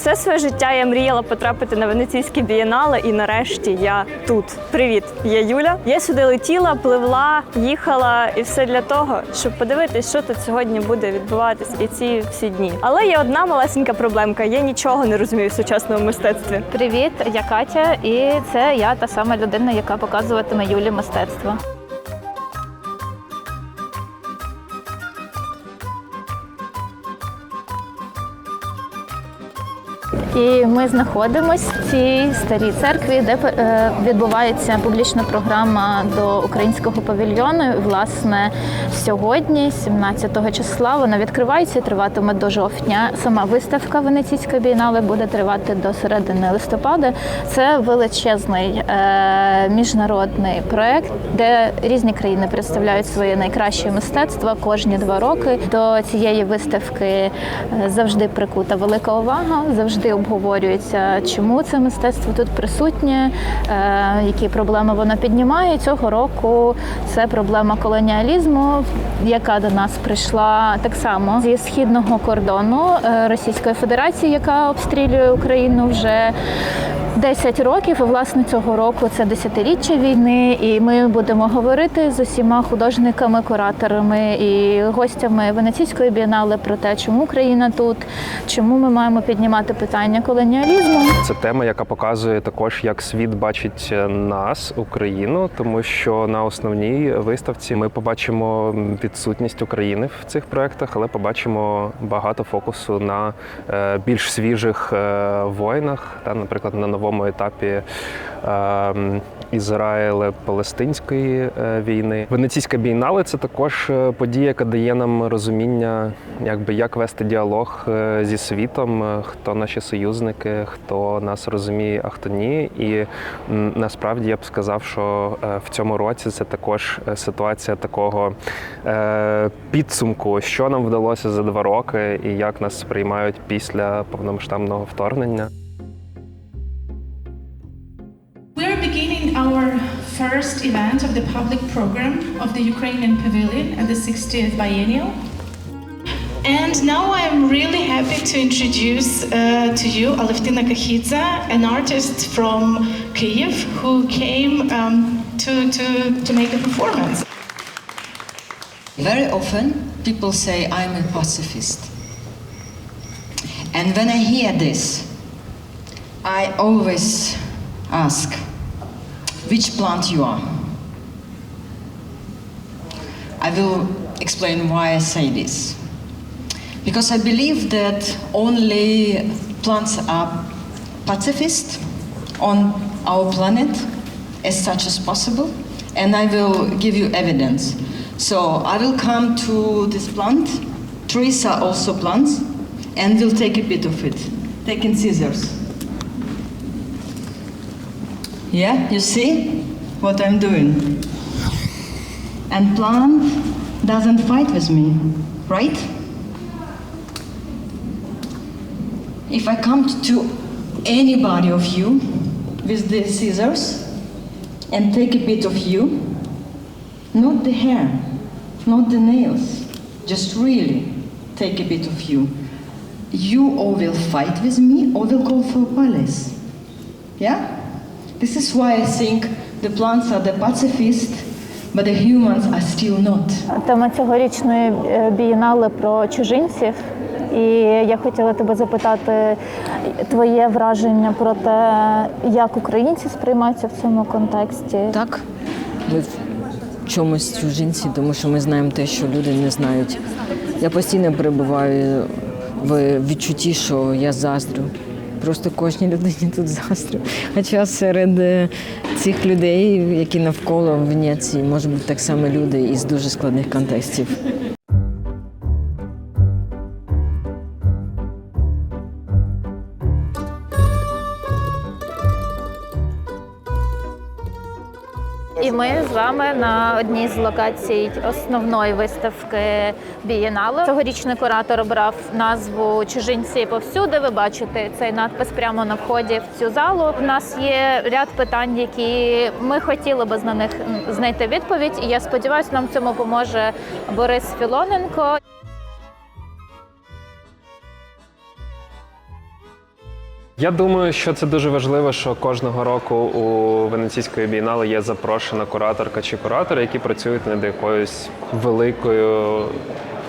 Все своє життя я мріяла потрапити на венеційське бієнале, і нарешті я тут. Привіт, я Юля. Я сюди летіла, пливла, їхала, і все для того, щоб подивитись, що тут сьогодні буде відбуватись і ці всі дні. Але є одна малесенька проблемка: я нічого не розумію в сучасному мистецтві. Привіт, я Катя, і це я та сама людина, яка показуватиме Юлі мистецтво. І ми знаходимося в цій старій церкві, де е, відбувається публічна програма до українського павільйону. Власне, сьогодні, 17 числа, вона відкривається і триватиме до жовтня. Сама виставка Венеційська бієнале буде тривати до середини листопада. Це величезний е, міжнародний проект, де різні країни представляють своє найкраще мистецтво кожні два роки. До цієї виставки е, завжди прикута велика увага, завжди обговорюється, чому це мистецтво тут присутнє, е, які проблеми воно піднімає. Цього року це проблема колоніалізму, яка до нас прийшла так само зі східного кордону е, Російської Федерації, яка обстрілює Україну вже 10 років. І власне цього року це десятиріччя війни. І ми будемо говорити з усіма художниками, кураторами і гостями Венеційської бієнале про те, чому Україна тут, чому ми маємо піднімати питання колоніалізму. Це тема, яка показує також, як світ бачить нас, Україну, тому що на основній виставці ми побачимо відсутність України в цих проектах, але побачимо багато фокусу на е, більш свіжих е, воїнах, та, наприклад, на новому етапі. е, Ізраїле-Палестинської е, війни. Венеційська бієнале це також е, подія, яка дає нам розуміння, якби як вести діалог е, зі світом, хто наші союзники, хто нас розуміє, а хто ні. І насправді я б сказав, що в цьому році це також ситуація такого підсумку, що нам вдалося за два роки, і як нас сприймають після повномасштабного вторгнення. First event of the public program of the Ukrainian Pavilion at the 60th Biennial. And now I'm really happy to introduce uh, to you Alevtina Kakhidze, an artist from Kyiv who came um, to, to, to make a performance. Very often, people say I'm a pacifist. And when I hear this, I always ask, which plant you are? I will explain why I say this. Because I believe that only plants are pacifist on our planet as such as possible, and I will give you evidence. So I will come to this plant. Trees are also plants, and we'll take a bit of it, taking scissors. Yeah, you see what I'm doing? And plant doesn't fight with me, right? If I come to anybody of you with the scissors and take a bit of you, not the hair, not the nails, just really take a bit of you, you or will fight with me or will go for palace. Yeah? This is why I think the plants are the pacifist, but the humans are still not. Тема цьогорічної е, бієнале про чужинців. І я хотіла тебе запитати твоє враження про те, як українці сприймаються в цьому контексті. Так, ми в чомусь чужинці, тому що ми знаємо те, що люди не знають. Я постійно перебуваю в відчутті, що я заздрю. Просто кожній людині тут заздрю. Хоча серед е, цих людей, які навколо в Венеції, можуть бути так само люди із дуже складних контекстів. Ми з вами на одній з локацій основної виставки бієналу. Цьогорічний куратор обрав назву Чужинці повсюди. Ви бачите цей надпис прямо на вході в цю залу. У нас є ряд питань, які ми хотіли би на них знайти відповідь. І я сподіваюся, нам в цьому поможе Борис Філоненко. Я думаю, що це дуже важливо, що кожного року у Венеційської бійнали є запрошена кураторка чи куратори, які працюють над якоюсь великою.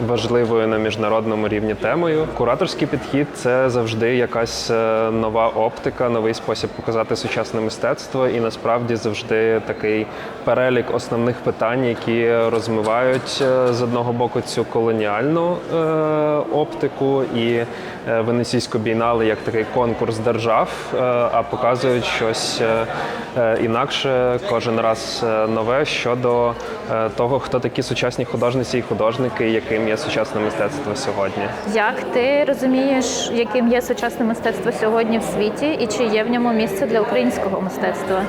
Важливою на міжнародному рівні темою. Кураторський підхід це завжди якась е, нова оптика, новий спосіб показати сучасне мистецтво, і насправді завжди такий перелік основних питань, які розмивають е, з одного боку цю колоніальну е, оптику і Венеційську бієнале як такий конкурс держав, а показують щось інакше кожен раз нове щодо того, хто такі сучасні художниці і художники, яким є сучасне мистецтво сьогодні. Як ти розумієш, яким є сучасне мистецтво сьогодні в світі, і чи є в ньому місце для українського мистецтва?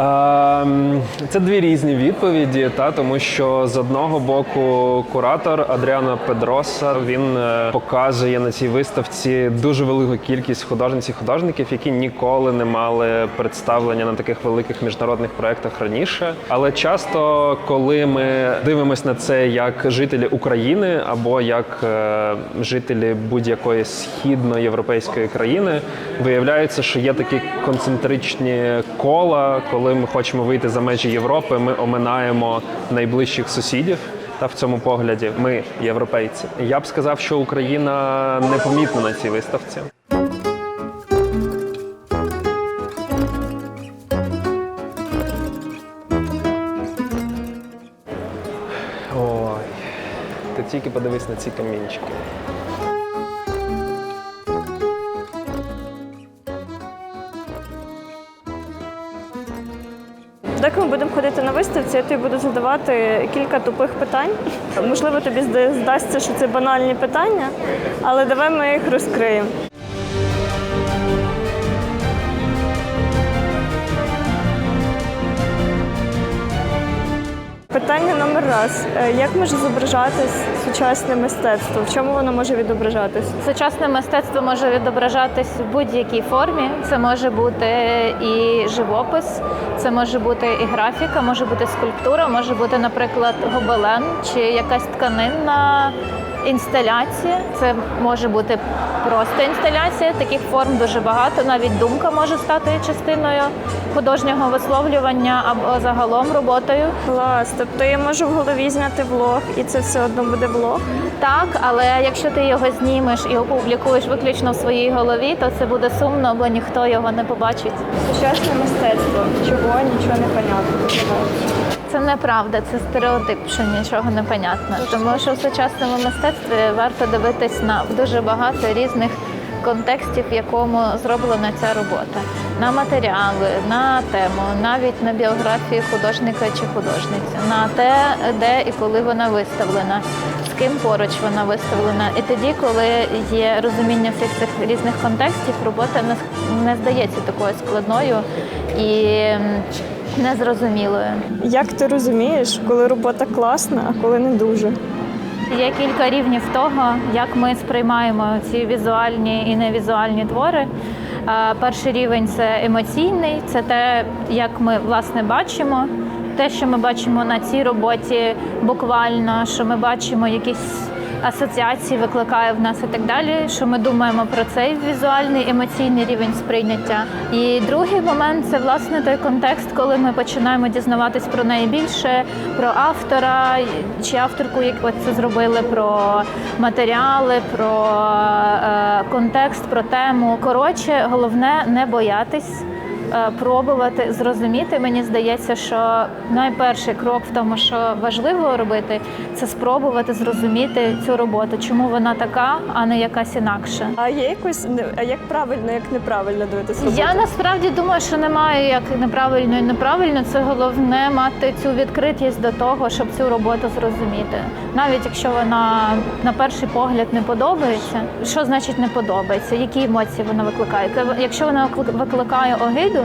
Ем, Це дві різні відповіді, та тому що з одного боку куратор Адріано Педроса він е, показує на цій виставці дуже велику кількість художниць і художників, які ніколи не мали представлення на таких великих міжнародних проєктах раніше. Але часто, коли ми дивимося на це як жителі України або як е, жителі будь-якої східноєвропейської країни, виявляється, що є такі концентричні кола, коли ми хочемо вийти за межі Європи, ми оминаємо найближчих сусідів. Та в цьому погляді ми європейці. Я б сказав, що Україна непомітна на цій виставці. Ой, ти тільки подивись на ці камінчики. Доки ми будемо ходити на виставці, я тобі буду задавати кілька тупих питань. Можливо, тобі здасться, що це банальні питання, але давай ми їх розкриємо. Питання номер раз. Е, Як може зображатись сучасне мистецтво? В чому воно може відображатись? Сучасне мистецтво може відображатись в будь-якій формі. Це може бути і живопис, це може бути і графіка, може бути скульптура, може бути, наприклад, гобелен чи якась тканинна інсталяція. Це може бути просто інсталяція. Таких форм дуже багато. Навіть думка може стати частиною художнього висловлювання або загалом роботою. Клас. Тобто я можу в голові зняти влог, і це все одно буде влог. Так, але якщо ти його знімеш і опублікуєш виключно в своїй голові, то це буде сумно, бо ніхто його не побачить. Сучасне мистецтво. Чого нічого не понятно. Це неправда, це стереотип, що нічого не понятно. Тому що в сучасному мистецтві варто дивитись на дуже багато різних контекстів, в якому зроблена ця робота. На матеріали, на тему, навіть на біографію художника чи художниці, на те, де і коли вона виставлена, з ким поруч вона виставлена. І тоді, коли є розуміння всіх цих різних контекстів, робота не, здається такою складною і незрозумілою. Як ти розумієш, коли робота класна, а коли не дуже? Є кілька рівнів того, як ми сприймаємо ці візуальні і невізуальні твори. Перший рівень це емоційний, це те, як ми власне бачимо. Те, що ми бачимо на цій роботі, буквально, що ми бачимо якісь асоціації, викликає в нас і так далі. Що ми думаємо про цей візуальний емоційний рівень сприйняття. І другий момент це власне той контекст, коли ми починаємо дізнаватись про неї більше, про автора чи авторку, як це зробили, про матеріали, про е, контекст, про тему. Коротше, головне не боятись. Е, Пробувати зрозуміти, мені здається, що найперший крок в тому, що важливо робити, це спробувати зрозуміти цю роботу, чому вона така, а не якась інакша. А є якось а як правильно, як неправильно дивитися? Я насправді думаю, що немає як неправильно і неправильно. Це головне мати цю відкритість до того, щоб цю роботу зрозуміти. Навіть якщо вона на перший погляд не подобається, що значить не подобається? Які емоції вона викликає? Якщо вона викли- викликає огиду,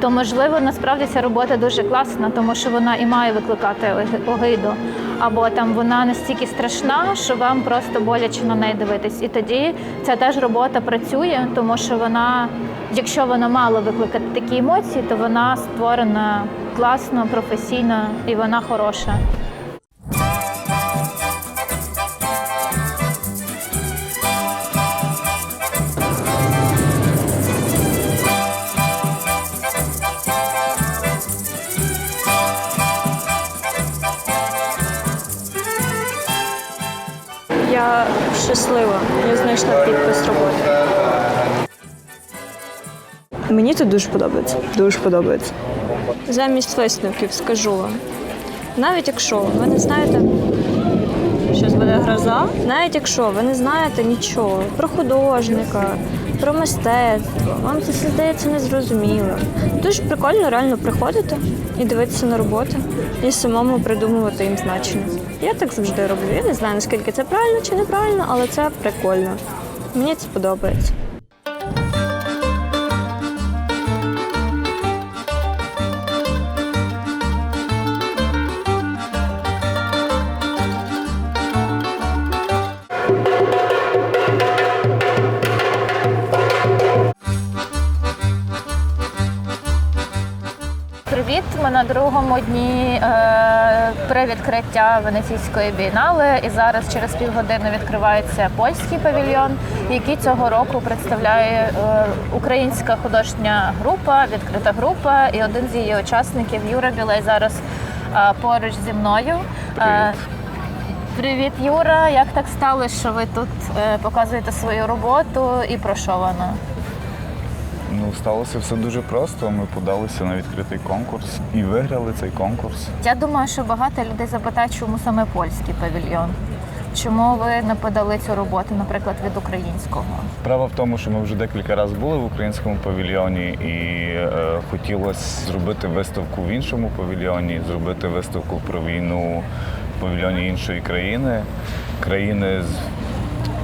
то можливо насправді ця робота дуже класна, тому що вона і має викликати оги- огиду. Або там вона настільки страшна, що вам просто боляче на неї дивитись. І тоді ця теж робота працює, тому що вона, якщо вона мала викликати такі емоції, то вона створена класно, професійно і вона хороша. Щаслива. Я знайшла підпис роботи. Мені тут дуже подобається. Дуже подобається. Замість висновків скажу вам. Навіть якщо ви не знаєте, Щось буде гроза. Навіть якщо ви не знаєте нічого про художника, про мистецтво, вам це все здається незрозуміло. Дуже прикольно реально приходити і дивитися на роботи і самому придумувати їм значення. Я так завжди роблю. Я не знаю, наскільки це правильно чи неправильно, але це прикольно. Мені це подобається. Ми на другому дні е, при відкриття Венеційської бієнале. І зараз через півгодини відкривається польський павільйон, який цього року представляє е, українська художня група, відкрита група. І один з її учасників Юра Білей зараз е, поруч зі мною. Привіт, Юра! Як так сталося, що ви тут е, показуєте свою роботу і про що вона? Ну, сталося все дуже просто. Ми подалися на відкритий конкурс і виграли цей конкурс. Я думаю, що багато людей запитають, чому саме польський павільйон. Чому ви не подали цю роботу, наприклад, від українського? Справа в тому, що ми вже декілька разів були в українському павільйоні, і е, хотілося зробити виставку в іншому павільйоні, зробити виставку про війну в павільйоні іншої країни, країни з.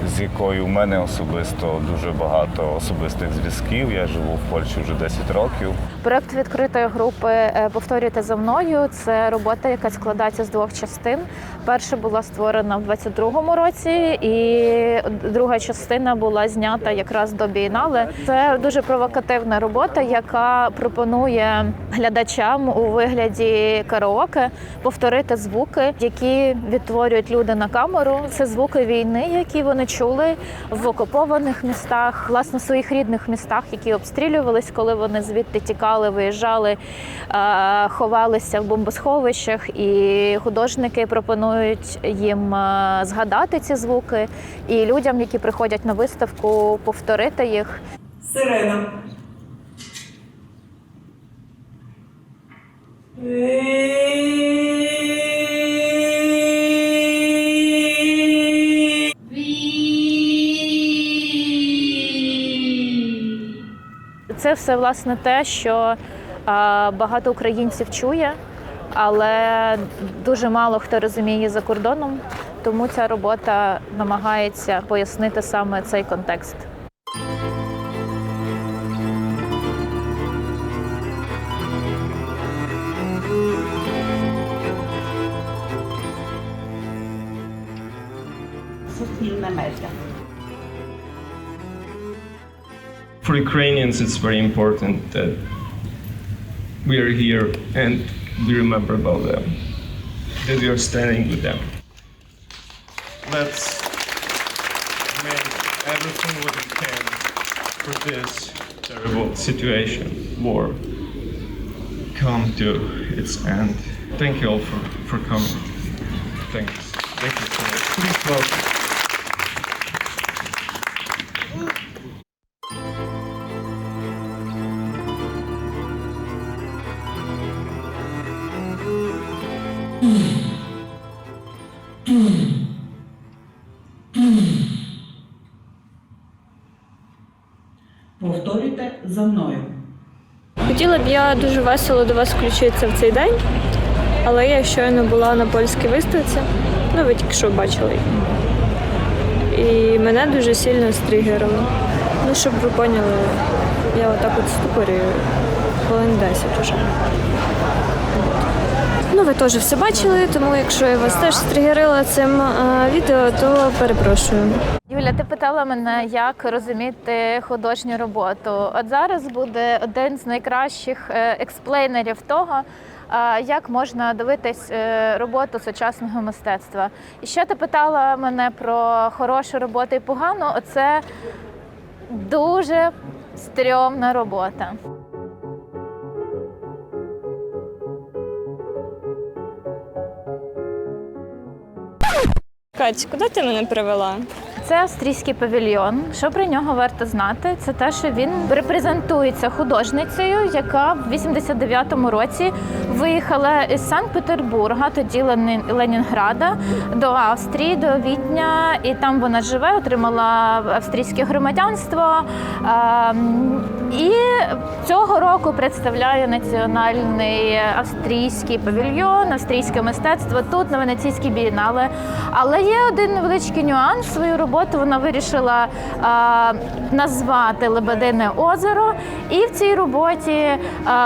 З якою у мене особисто дуже багато особистих зв'язків. Я живу в Польщі вже 10 років. Проект відкритої групи е, повторюйте за мною. Це робота, яка складається з двох частин. Перша була створена в 22-му році, і друга частина була знята якраз до бієнале. Це дуже провокативна робота, яка пропонує глядачам у вигляді караоке повторити звуки, які відтворюють люди на камеру. Це звуки війни, які вони чули в окупованих містах, власне, своїх рідних містах, які обстрілювались, коли вони звідти тікали, виїжджали, виїжджали, ховалися в бомбосховищах. І художники пропонують їм е, згадати ці звуки, і людям, які приходять на виставку, повторити їх. Сирена. Це все власне те, що багато українців чує, але дуже мало хто розуміє за кордоном. Тому ця робота намагається пояснити саме цей контекст. For Ukrainians, it's very important that we are here and we remember about them, that we are standing with them. Let's make everything what we can for this terrible situation, war, come to its end. Thank you all for, for coming. Thanks. Thank you so much. Please welcome. Дуже весело до вас включитися в цей день, але я щойно була на польській виставці. Ну, ви тільки що бачили. І мене дуже сильно стригерило. Ну, щоб ви поняли, я отак от ступорюю хвилин 10 уже. Ну, ви теж все бачили, тому якщо я вас теж стригерила цим е, відео, то перепрошую. Юля, ти питала мене, як розуміти художню роботу. От зараз буде один з найкращих е, експлейнерів того, як можна дивитись е, роботу сучасного мистецтва. І ще ти питала мене про хорошу роботу і погану. Оце дуже стрьомна робота. Кать, куди ти мене привела? Це австрійський павільйон. Що про нього варто знати? Це те, що він репрезентується художницею, яка в 89-му році виїхала із Санкт-Петербурга, тоді Ленінграда, до Австрії, до Відня, і там вона живе, отримала австрійське громадянство. Ем, І цього року представляє національний австрійський павільйон, австрійське мистецтво тут на Венеційській бієнале. Але є один невеличкий нюанс. Свою роботу вона вирішила назвати Лебедине озеро. І в цій роботі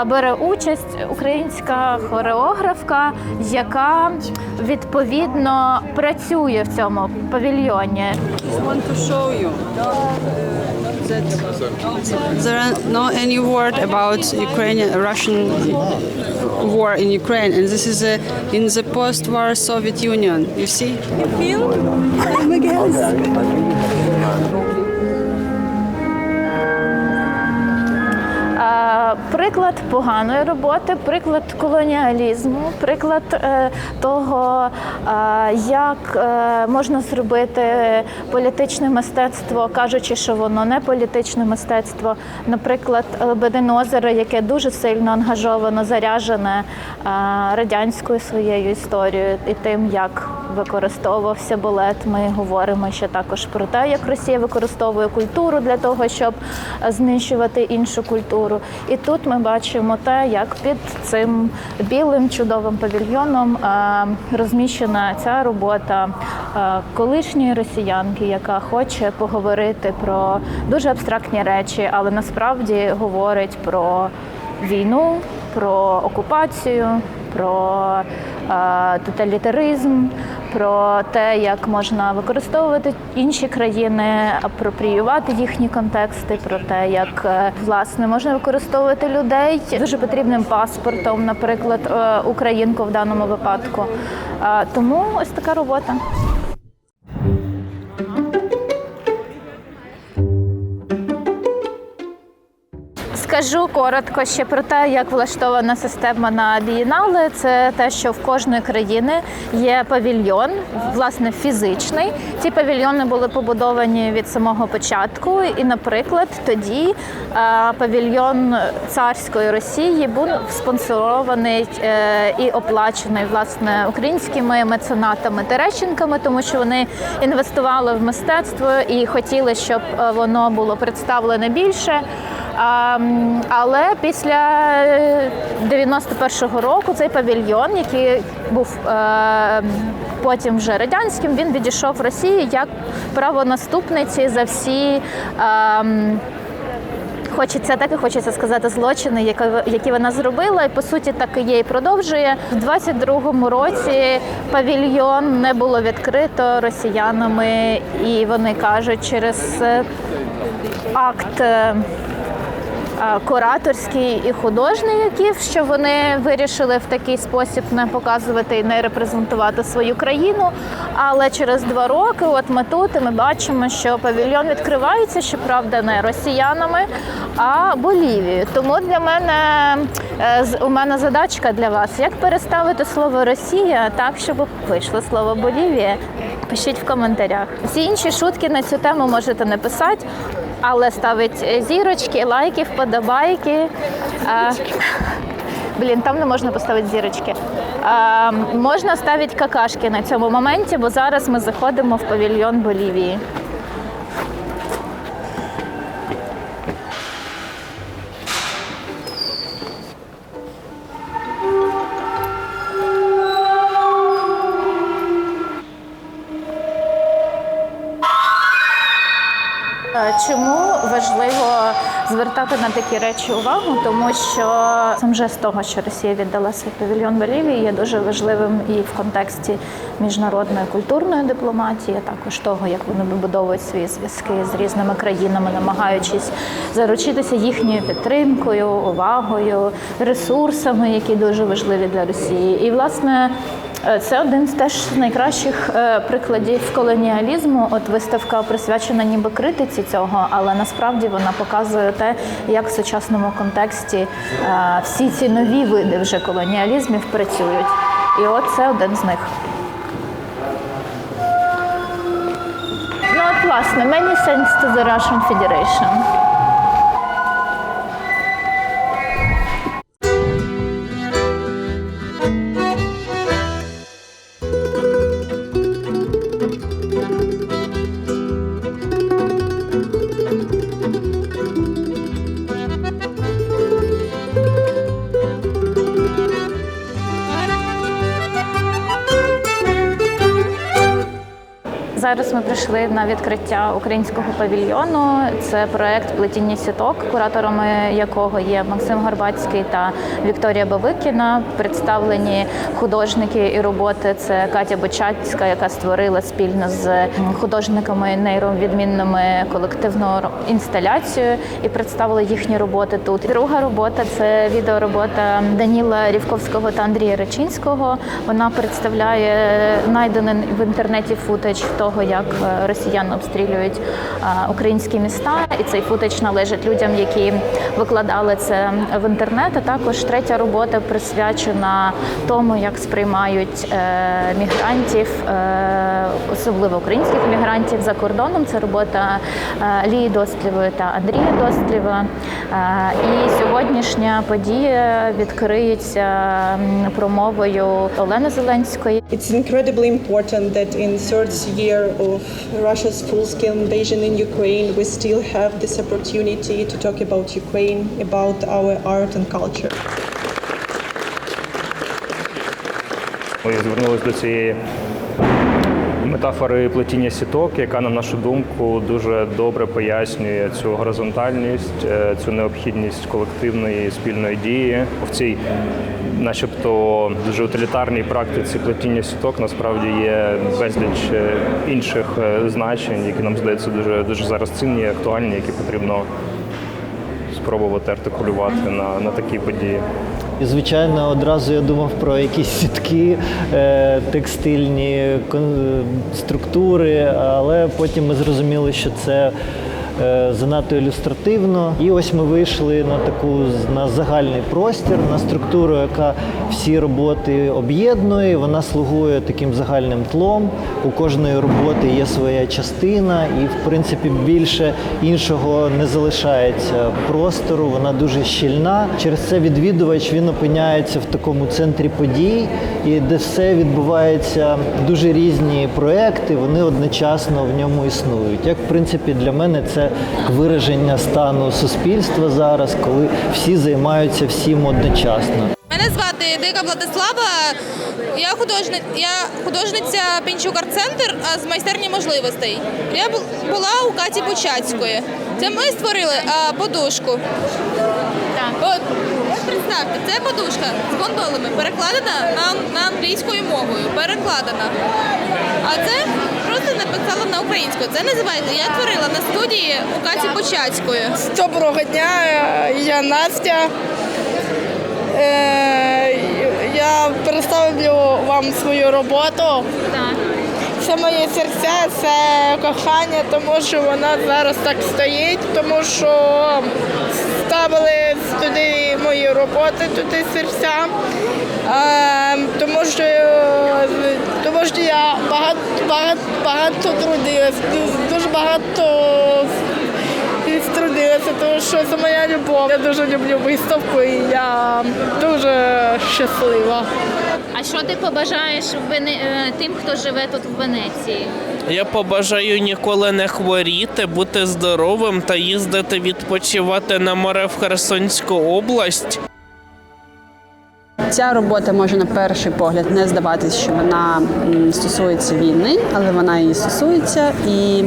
бере участь українська хореографка, яка відповідно працює в цьому павільйоні. You that there are no any word about Ukrainian Russian war in Ukraine, and this is a, in the post-war Soviet Union. You see? Е, Приклад поганої роботи, приклад колоніалізму, приклад е, того, е, як е, можна зробити політичне мистецтво, кажучи, що воно не політичне мистецтво. Наприклад, Лебедин озеро, яке дуже сильно ангажовано, заряжене е, радянською своєю історією і тим, як використовувався балет. Ми говоримо ще також про те, як Росія використовує культуру для того, щоб знищувати іншу культуру. І тут ми бачимо те, як під цим білим чудовим павільйоном е, розміщена ця робота е, колишньої росіянки, яка хоче поговорити про дуже абстрактні речі, але насправді говорить про війну, про окупацію, про е, тоталітаризм, про те, як можна використовувати інші країни, апропріювати їхні контексти, про те, як е, власне можна використовувати людей дуже потрібним паспортом, наприклад, е, українку в даному випадку. Е, Тому ось така робота. Скажу коротко ще про те, як влаштована система на бієнале. Це те, що в кожної країни є павільйон, власне, фізичний. Ці павільйони були побудовані від самого початку. І, наприклад, тоді е, павільйон царської Росії був спонсорований е, і оплачений власне українськими меценатами Терещенками, тому що вони інвестували в мистецтво і хотіли, щоб е, воно було представлене більше. Але після е, 91-го року цей павільйон, який був е, потім вже радянським, він відійшов в Росії як правонаступниці за всі. е, Хочеться так і хочеться сказати злочини, які, вона зробила, і по суті так і є і продовжує. В 22-му році павільйон не було відкрито росіянами, і вони кажуть, через е, акт. Е, Кураторський і художній, які що вони вирішили в такий спосіб не показувати і не репрезентувати свою країну. Але через два роки, от ми тут і ми бачимо, що павільйон відкривається, щоправда, не росіянами, а Болівією. Тому для мене е, у мене задачка для вас: як переставити слово Росія так, щоб вийшло слово Болівія. Пишіть в коментарях. Всі інші шутки на цю тему можете написати. Але ставить е, зірочки, лайки, вподобайки. А, Блін, там не можна поставити зірочки. А, можна ставити какашки на цьому моменті, бо зараз ми заходимо в павільйон Болівії. Звертати на такі речі увагу? Тому що сам жест того, що Росія віддала свій павільйон Болівії, є дуже важливим і в контексті міжнародної культурної дипломатії, а також того, як вони вибудовують свої зв'язки з різними країнами, намагаючись заручитися їхньою підтримкою, увагою, ресурсами, які дуже важливі для Росії. І власне. Е, Це один з теж найкращих е, прикладів колоніалізму. От виставка присвячена ніби критиці цього, але насправді вона показує те, як в сучасному контексті е, всі ці нові види вже колоніалізмів працюють. І от це один з них. Ну от Власне, many thanks to the Russian Federation. Зараз ми прийшли на відкриття українського павільйону. Це проект плетіння сіток, кураторами якого є Максим Горбацький та Вікторія Бавикіна. Представлені художники і роботи. Це Катя Бочацька, яка створила спільно з художниками нейровідмінними колективну інсталяцію і представила їхні роботи тут. Друга робота це відеоробота Даніла Рівковського та Андрія Речинського. Вона представляє найдений в інтернеті футаж того, як е, росіяни обстрілюють е, українські міста, і цей футаж належить людям, які викладали це в інтернет. А також третя робота присвячена тому, як сприймають е, мігрантів, особливо українських мігрантів за кордоном. Це робота Лії Достлєвої та Андрія Достлєва. Е, І сьогоднішня подія відкриється промовою Олени Зеленської. It's incredibly important that in third year of Russia's full-scale invasion in Ukraine, we still have this opportunity to talk about Ukraine, about our art and culture. Ми звернулися до цієї метафори плетіння сіток, яка, на нашу думку, дуже добре пояснює цю горизонтальність, е, цю необхідність колективної спільної дії в цій, начебто, дуже утилітарній практиці плетіння сіток. Насправді є безліч е, інших е, значень, які нам здається дуже дуже зараз цінні, актуальні, які потрібно спробувати артикулювати на, на такі події. І, звичайно, одразу я думав про якісь сітки, е, текстильні структури, але потім ми зрозуміли, що це занадто ілюстративно. І ось ми вийшли на таку на загальний простір, на структуру, яка всі роботи об'єднує. Вона слугує таким загальним тлом. У кожної роботи є своя частина, і в принципі більше іншого не залишається простору. Вона дуже щільна. Через це відвідувач він опиняється в такому центрі подій, і де все відбувається дуже різні проекти. Вони одночасно в ньому існують. Як в принципі для мене це вираження стану суспільства зараз, коли всі займаються всім одночасно. Мене звати Дика Владислава. Я художник, я художниця Пінчук Арт-центр з майстерні можливостей. Я була у Каті Бучацької. Це ми створили а, подушку. От, от представте, це подушка з гондолами, перекладена на, на англійською мовою. Перекладена. А це просто написала на українську. Це називається Я творила на студії у Каті Бучацької. Доброго дня, я Настя. Е, Я представлю вам свою роботу. Це моє серце, це кохання, тому що вона зараз так стоїть, тому що ставили туди мої роботи, туди серця. Е, тому що тому що я багато багато багато трудилась, дуже багато трудилася, тому що це моя любов. Я дуже люблю виставку і я дуже щаслива. А що ти побажаєш Вене- е, тим, хто живе тут в Венеції? Я побажаю ніколи не хворіти, бути здоровим та їздити відпочивати на море в Херсонську область. Ця робота може на перший погляд не здаватись, що вона стосується війни, але вона її стосується. І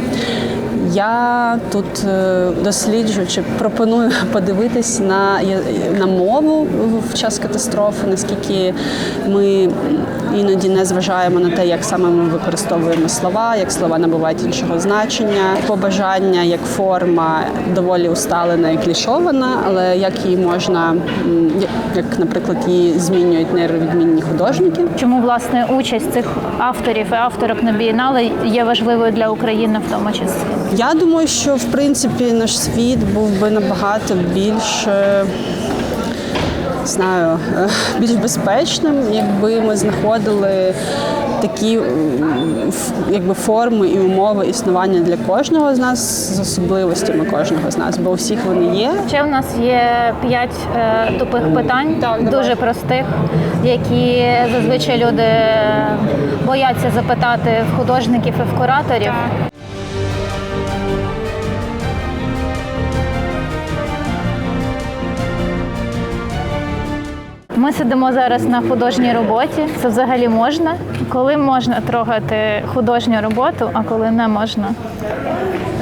я тут е, досліджую чи пропоную подивитись на, на мову в час катастрофи, наскільки ми іноді не зважаємо на те, як саме ми використовуємо слова, як слова набувають іншого значення. Побажання як форма доволі усталена і клішована, але як її можна, як- наприклад, її змінюють нейровідмінні художники. Чому власне участь цих авторів і авторок на бієнале є важливою для України в тому числі? Я думаю, що в принципі наш світ був би набагато більш знаю, більш безпечним, якби ми знаходили такі ф- якби форми і умови існування для кожного з нас з особливостями кожного з нас, бо у всіх вони є. Ще в нас є п'ять е, тупих питань, дуже простих, які зазвичай люди бояться запитати в художників і в кураторів. Ми сидимо зараз на художній роботі. Це взагалі можна. Коли можна трогати художню роботу, а коли не можна?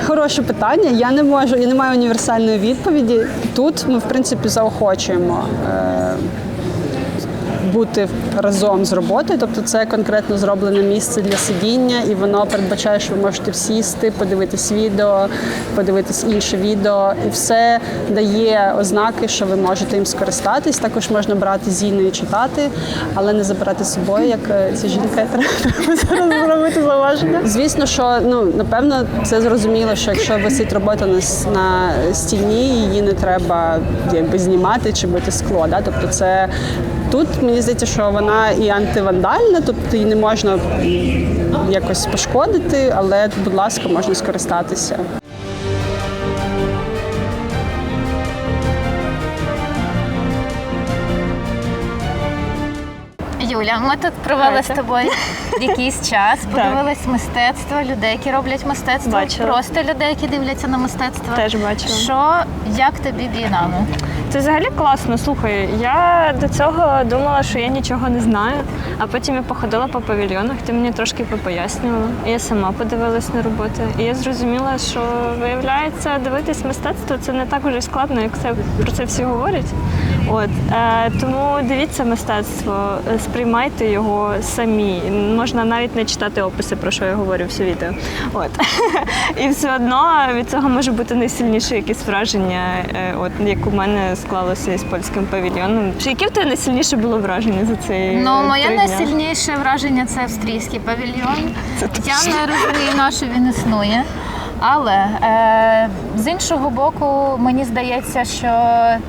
Хороше питання. Я не можу, я не маю універсальної відповіді. Тут ми, в принципі, заохочуємо. Бути разом з роботою, тобто це конкретно зроблене місце для сидіння, і воно передбачає, що ви можете сісти, подивитись відео, подивитись інше відео, і все дає ознаки, що ви можете їм скористатись. Також можна брати зіни і читати, але не забирати з собою, як е, ця жінка треба зараз зробити зауваження. Звісно, що ну напевно це зрозуміло, що якщо висить робота на, на стіні, її не треба якби знімати чи бити скло. Да? Тобто це тут мені здається, що вона і антивандальна, тобто її не можна якось пошкодити, але, будь ласка, можна скористатися. Юля, ми тут провели з тобою якийсь час, подивились мистецтво, людей, які роблять мистецтво, Бачила. просто людей, які дивляться на мистецтво. Теж бачила. Що, як тобі бієнале? Це взагалі класно. Слухай, я до цього думала, що я нічого не знаю, а потім я походила по павільйонах, ти мені трошки попояснювала. І я сама подивилась на роботи. І я зрозуміла, що виявляється, дивитись мистецтво це не так уже складно, як це про це всі говорять. От е, тому дивіться мистецтво, е, сприймайте його самі. Можна навіть не читати описи, про що я говорю все відео. От і все одно від цього може бути найсильніше якесь враження, е, от як у мене склалося із польським павільйоном. Чи яке в тебе найсильніше було враження за цей Ну, е, моє три дня? найсильніше враження це австрійський павільйон. Я не розумію, на що він існує. Але е, з іншого боку, мені здається, що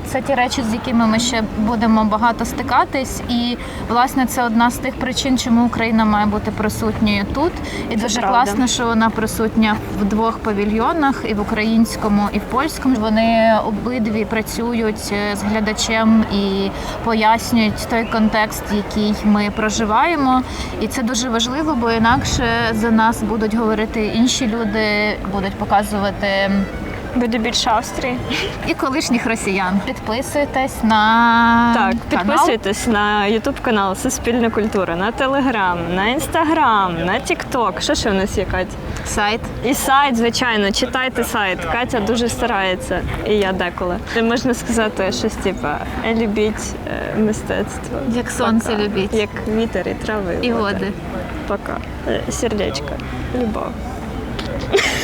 це ті речі, з якими ми ще будемо багато стикатись, і власне це одна з тих причин, чому Україна має бути присутньою тут. І дуже правда. класно, що вона присутня в двох павільйонах, і в українському, і в польському. Вони обидві працюють е, з глядачем і пояснюють той контекст, який ми проживаємо. І це дуже важливо, бо інакше за нас будуть говорити інші люди, будуть показувати. Буде більше Австрії. І колишніх росіян. Підписуйтесь на Так, канал. підписуйтесь на Ютуб канал Суспільна культура, на Телеграм, на Інстаграм, на Тікток. Що ще у нас є, Катя? Сайт. І сайт, звичайно, читайте сайт. Катя дуже старається, і я деколи. Де можна сказати щось типу любіть е, мистецтво. Як сонце Пока. любіть. Як вітер і трави. І води. Пока. Е, Сердечко. Любов.